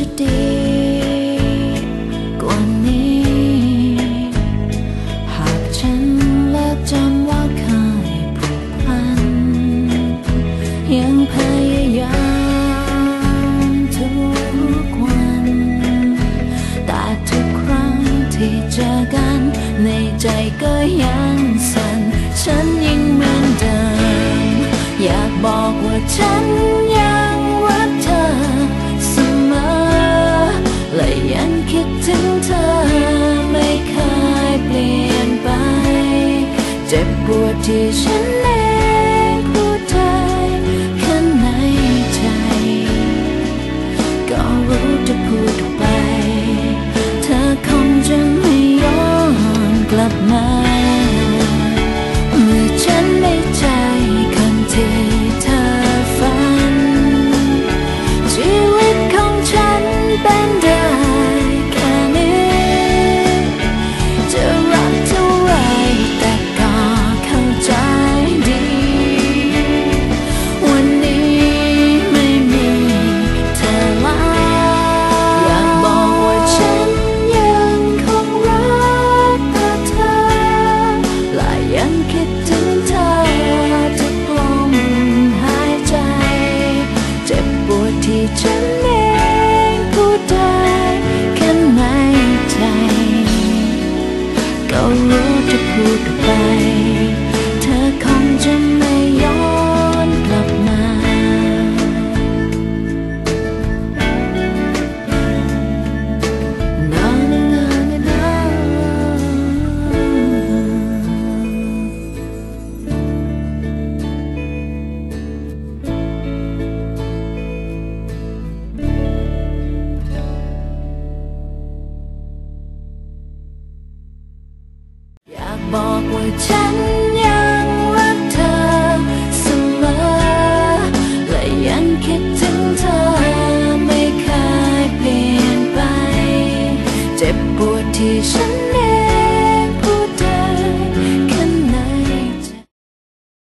จะดีกว่านี้ หากฉันเลิกจำว่าเคยผูกพัน ยังพยายามทุกวัน แต่ทุกครั้งที่เจอกัน ในใจก็ยังสั่น ฉันยังเหมือนเดิม อยากบอกว่าฉัน tradition. บอกว่าฉันยังรักเธอเสมอ และยังคิดถึงเธอไม่เคยเปลี่ยนไป เจ็บปวดที่ฉันเอง